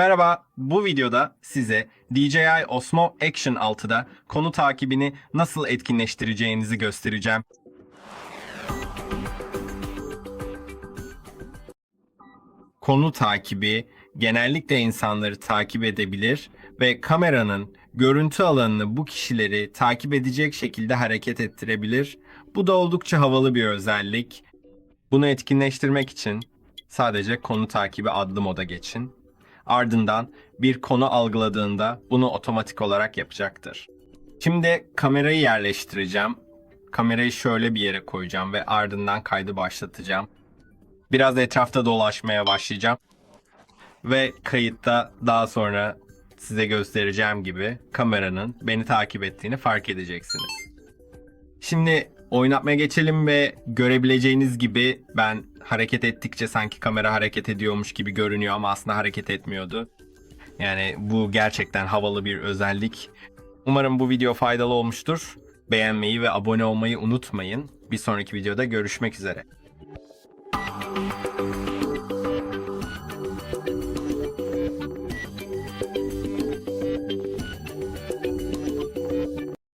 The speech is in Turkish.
Merhaba, bu videoda size DJI Osmo Action 6'da konu takibini nasıl etkinleştireceğinizi göstereceğim. Konu takibi genellikle insanları takip edebilir ve kameranın görüntü alanını bu kişileri takip edecek şekilde hareket ettirebilir. Bu da oldukça havalı bir özellik. Bunu etkinleştirmek için sadece konu takibi adlı moda geçin. Ardından bir konu algıladığında bunu otomatik olarak yapacaktır. Şimdi kamerayı yerleştireceğim. Kamerayı şöyle bir yere koyacağım ve ardından kaydı başlatacağım. Biraz etrafta dolaşmaya başlayacağım. Ve kayıtta daha sonra size göstereceğim gibi kameranın beni takip ettiğini fark edeceksiniz. Şimdi oynatmaya geçelim ve görebileceğiniz gibi ben hareket ettikçe sanki kamera hareket ediyormuş gibi görünüyor ama aslında hareket etmiyordu. Yani bu gerçekten havalı bir özellik. Umarım bu video faydalı olmuştur. Beğenmeyi ve abone olmayı unutmayın. Bir sonraki videoda görüşmek üzere.